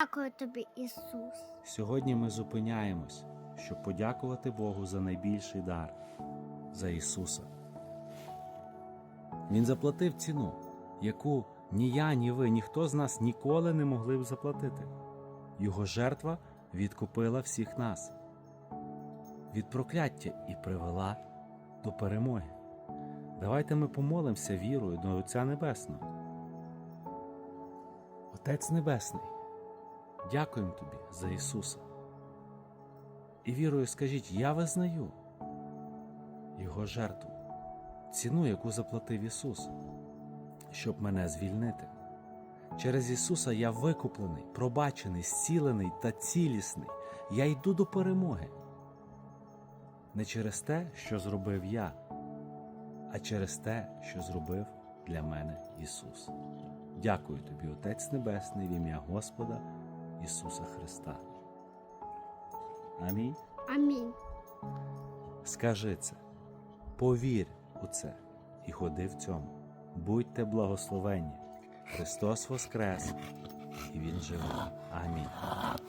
Дякую тобі, Ісус. Сьогодні ми зупиняємось, щоб подякувати Богу за найбільший дар за Ісуса. Він заплатив ціну, яку ні я, ні ви, ніхто з нас ніколи не могли б заплатити. Його жертва відкупила всіх нас від прокляття і привела до перемоги. Давайте ми помолимося вірою до Отця Небесного. Отець Небесний, дякуємо Тобі за Ісуса. І вірою скажіть, я визнаю Його жертву, ціну, яку заплатив Ісус, щоб мене звільнити. Через Ісуса я викуплений, пробачений, зцілений та цілісний. Я йду до перемоги. Не через те, що зробив я, а через те, що зробив для мене Ісус. Дякую тобі, Отець Небесний, в ім'я Господа Ісуса Христа. Амінь. Амінь. Скажи це, повір у це і ходи в цьому. Будьте благословенні. Христос Воскрес, і Він живе. Амінь.